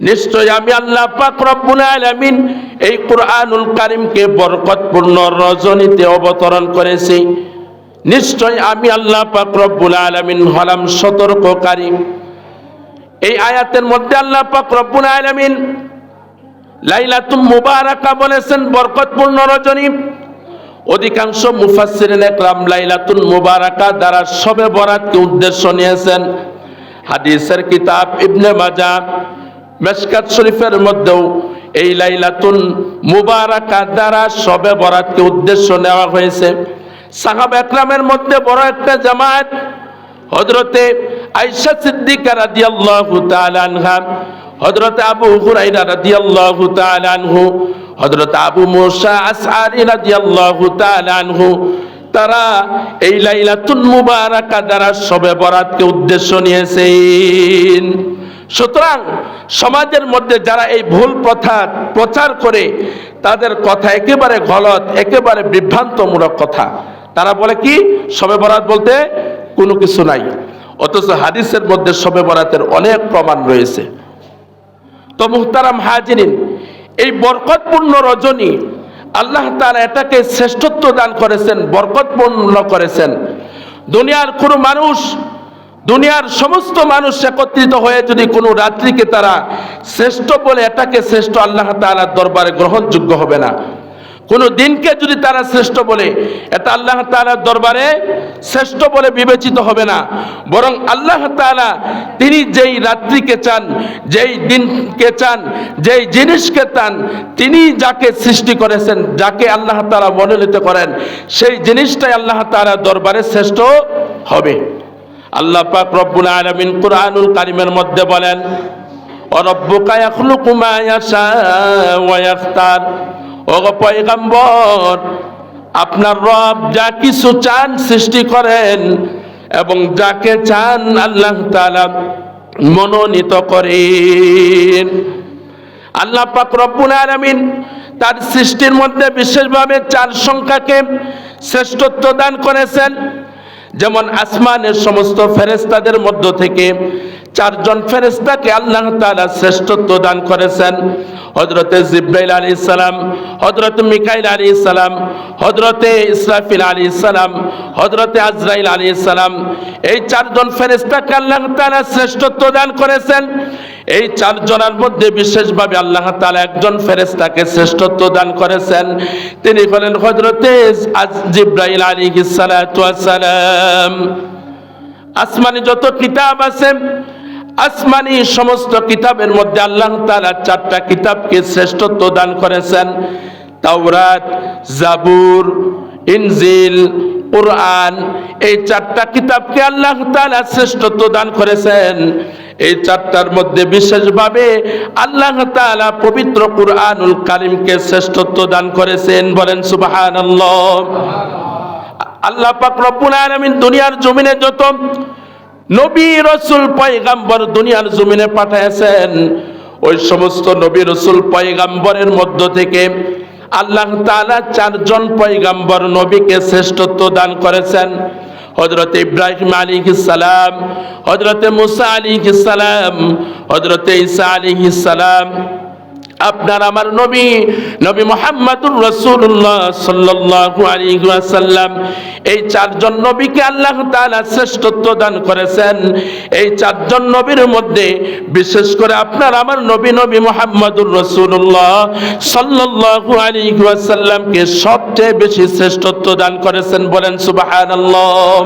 নিশ্চয় আমি আল্লাহ পাক রব্বুল আলামিন এই কুরআনুল কারীমকে বরকতপূর্ণ রজনীতে অবতরণ করেছি। নিশ্চয় আমি আল্লাহ পাক রব্বুল আলামিন হলাম সতর্ককারী। এই আয়াতের মধ্যে আল্লাহ পাক রব্বুল আলামিন লাইলাতুম মুবারাকা বলেছেন, বরকতপূর্ণ রজনী। অধিকাংশ মুফাসসিরিন একরাম লাইলাতুল মুবারাকা দ্বারা শবে বরাতকে উদ্দেশ্য নিয়েছেন। হাদিসের কিতাব ইবনে মাজাহ মেশকাত শরীফের মধ্যেও এই লাইলাতুন মুবারাকা দ্বারা সবে বরাতকে উদ্দেশ্য নেওয়া হয়েছে। সাহাব একরামের মধ্যে বড় একটা জামায়াত হজরতে আইসা সিদ্দিকা রাদিয়াল্লাহু তাআলা আনহা হজরতে আবু হুরাইরা রাদিয়াল্লাহু তাআলা আনহু হজরত আবু মুসা আসআরি রাদিয়াল্লাহু তাআলা আনহু, তারা এই লাইলাতুল মুবারাকা দ্বারা সবে বরাতকে উদ্দেশ্য নিয়েছেন। সুতরাং সমাজের মধ্যে যারা এই ভুল প্রথা প্রচার করে, তাদের কথা একেবারে গলত, একেবারে বিভ্রান্তমূলক কথা। তারা বলে কি? শবে বরাত বলতে কোনো কিছু নাই। অথচ হাদিসের মধ্যে শবে বরাতের অনেক প্রমাণ রয়েছে। তো মুহতারাম হাজিরিন, এই বরকতপূর্ণ রজনী, আল্লাহ তাআলা এটাকে শ্রেষ্ঠত্ব দান করেছেন, বরকতপূর্ণ করেছেন। দুনিয়ার কোনো মানুষ দুনিয়ার সমস্ত মানুষ একত্রিত হয়ে যদি কোনো রাত্রিকে তারা শ্রেষ্ঠ বলে এটাকে শ্রেষ্ঠ আল্লাহ তাআলার দরবারে গ্রহণযোগ্য হবে না। কোনো দিনকে যদি তারা শ্রেষ্ঠ বলে, এটা আল্লাহ তাআলার দরবারে শ্রেষ্ঠ বলে বিবেচিত হবে না। বরং আল্লাহ তাআলা তিনি যেই রাত্রিকে চান, যেই দিনকে চান, যেই জিনিসকে চান, তিনি যাকে সৃষ্টি করেছেন, যাকে আল্লাহ তালা মনোনীত করেন, সেই জিনিসটাই আল্লাহ তাআলার দরবারে শ্রেষ্ঠ হবে। আল্লাহ পাক রব্বুল আলামিন কুরআনুল কারীমের মধ্যে বলেন, অরব্বুকা ইয়াখলুকু মা ইয়াশা ওয়া পয়গাম্বর, আপনার রব যা কিছু চান সৃষ্টি করেন এবং যাকে চান আল্লাহ তাআলা মনোনীত করেন। আল্লাহ পাক রব্বুল আলামিন তার সৃষ্টির মধ্যে বিশেষভাবে চার সংখ্যাকে শ্রেষ্ঠত্ব দান করেছেন। যেমন আসমানের সমস্ত ফেরেস্তাদের মধ্য থেকে চারজন ফেরেস্তাকে আল্লাহ তাআলা শ্রেষ্ঠত্ব দান করেছেন। হজরতে জিব্রাইল আলী সালাম হজরত মিকাইল আলী সালাম হজরতে ইসরাফিল আলী সালাম হজরতে আজরাইল আলী সালাম। এই চারজন ফেরেস্তাকে আল্লাহ তাআলা শ্রেষ্ঠত্ব দান করেছেন। এই চারজনের মধ্যে বিশেষভাবে আল্লাহ তাআলা একজন ফেরেশতাকে শ্রেষ্ঠত্ব দান করেছেন। তিনি হলেন হযরতে জিব্রাইল ওয়াস সালাম। আসমানি যত কিতাব আছে, আসমানি সমস্ত কিতাবের মধ্যে আল্লাহ তাআলা চারটা কিতাবকে শ্রেষ্ঠত্ব দান করেছেন। তাওরাত, জাবুর, ইনজিল, কোরআন, এই চারটা কিতাবকে আল্লাহ তাআলা শ্রেষ্ঠত্ব দান করেছেন। এই চারটার মধ্যে বিশেষভাবে আল্লাহ তাআলা পবিত্র কুরআনুল কারীমকে শ্রেষ্ঠত্ব দান করেছেন। বলেন, সুবহানাল্লাহ। আল্লাহ পাক রব্বুল আলামিন দুনিয়ার জমিনে যত নবী রসুল পয়গাম্বর দুনিয়ার জমিনে পাঠাইছেন ওই সমস্ত নবী রসুল পয়গাম্বরের মধ্য থেকে আল্লাহ তাআলা চারজন পয়গাম্বর নবীকে শ্রেষ্ঠত্ব দান করেছেন। হজরত ইব্রাহিম আলী সালাম হজরত মুসা আলী ইসালাম হজরত ইসা আলী সালাম আপনার আমার নবী নবী মোহাম্মদুর রসুল্লাহ সাল্লাল্লাহু আলাইহি ওয়াসাল্লাম, এই চারজন নবীকে আল্লাহ তাআলা শ্রেষ্ঠত্ব দান করেছেন। এই চারজন নবীর মধ্যে বিশেষ করে আপনার আমার নবী নবী মোহাম্মদুর রসুল্লাহ সাল্লাল্লাহু আলাইহি ওয়াসাল্লামকে সবচেয়ে বেশি শ্রেষ্ঠত্ব দান করেছেন বলেন সুবহানাল্লাহ।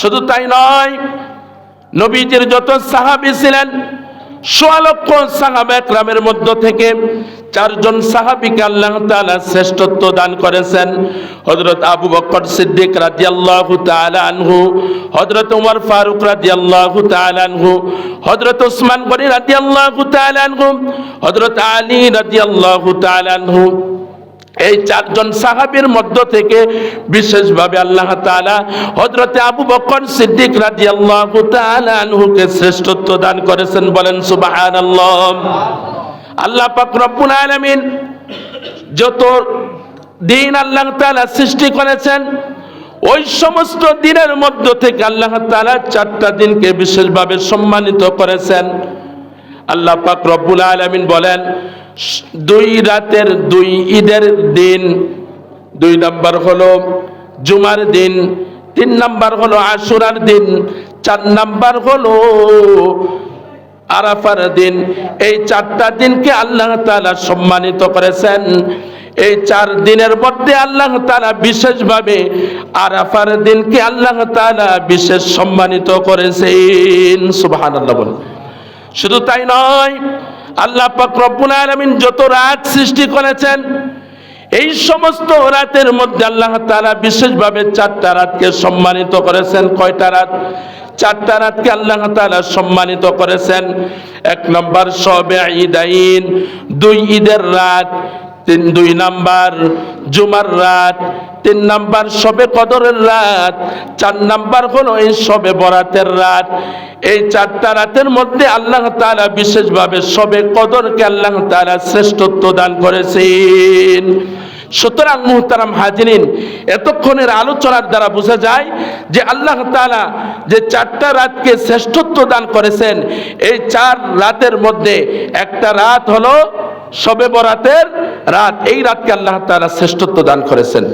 শুধু তাই নয়, নবীজির যত সাহাবী ছিলেন সোয়া লক্ষ সাহাবা একরামের মধ্য থেকে চারজন সাহাবিকে আল্লাহ তাআলা শ্রেষ্ঠত্ব দান করেছেন। হযরত আবু বকর সিদ্দিক রাদিয়াল্লাহু তাআলা আনহু, হযরত ওমর ফারুক রাদিয়াল্লাহু তাআলা আনহু, হযরত ওসমান গনি রাদিয়াল্লাহু তাআলা আনহু, হযরত আলী রাদিয়াল্লাহু তাআলা আনহু। এই চারজন সাহাবীর মধ্য থেকে বিশেষভাবে আল্লাহ তাআলা হযরতে আবু বকর সিদ্দিক রাদিয়াল্লাহু তাআলা আনহুকে শ্রেষ্ঠত্ব দান করেছেন, বলেন, সুবহানাল্লাহ। আল্লাহ পাক রব্বুল আলামিন যত দিন আল্লাহ তাআলা সৃষ্টি করেছেন, ওই সমস্ত দিনের মধ্য থেকে আল্লাহ তাআলা চারটা দিনকে বিশেষভাবে সম্মানিত করেছেন। আল্লাহ পাক রব্বুল আলামিন বলেন দুই রাতের দুই ঈদের দিন। দুই নাম্বার হলো জুমার দিন, তিন নাম্বার হলো আশুরার দিন, চার নাম্বার হলো আরাফার দিন। এই চারটা দিনকে আল্লাহ তাআলা সম্মানিত করেছেন। এই চার দিনের মধ্যে আল্লাহ তাআলা বিশেষভাবে আরাফার দিনকে আল্লাহ তাআলা বিশেষ সম্মানিত করেছেন। বলুন। শুধু তাই নয় আল্লাহ পাক রব্বুল আলামিন যত রাত সৃষ্টি করেছেন, এই সমস্ত রাতের মধ্যে আল্লাহ তারা বিশেষভাবে চারটা রাতকে সম্মানিত করেছেন। কয়টা রাত? চারটা রাতকে আল্লাহ তালা সম্মানিত করেছেন। এক নম্বর সবে ঈদাইন দুই ঈদের রাত তিন দুই নাম্বার জুমার রাত, তিন নাম্বার সবে কদরের রাত, চার নাম্বার হলো এই সবে বরাতের রাত। এই চারটা রাতের মধ্যে আল্লাহ তাআলা বিশেষভাবে সবে কদরকে আল্লাহ তাআলা শ্রেষ্ঠত্ব দান করেছেন। সুতরাং মুহতারাম হাজিরিন, এতক্ষণের আলোচনার দ্বারা বোঝা যায় যে আল্লাহ তালা যে চারটা রাতকে শ্রেষ্ঠত্ব দান করেছেন, এই চার রাতের মধ্যে একটা রাত হলো সবে বরাতের রাত এই রাতকে আল্লাহ তারা শ্রেষ্ঠত্ব দান করেছেন।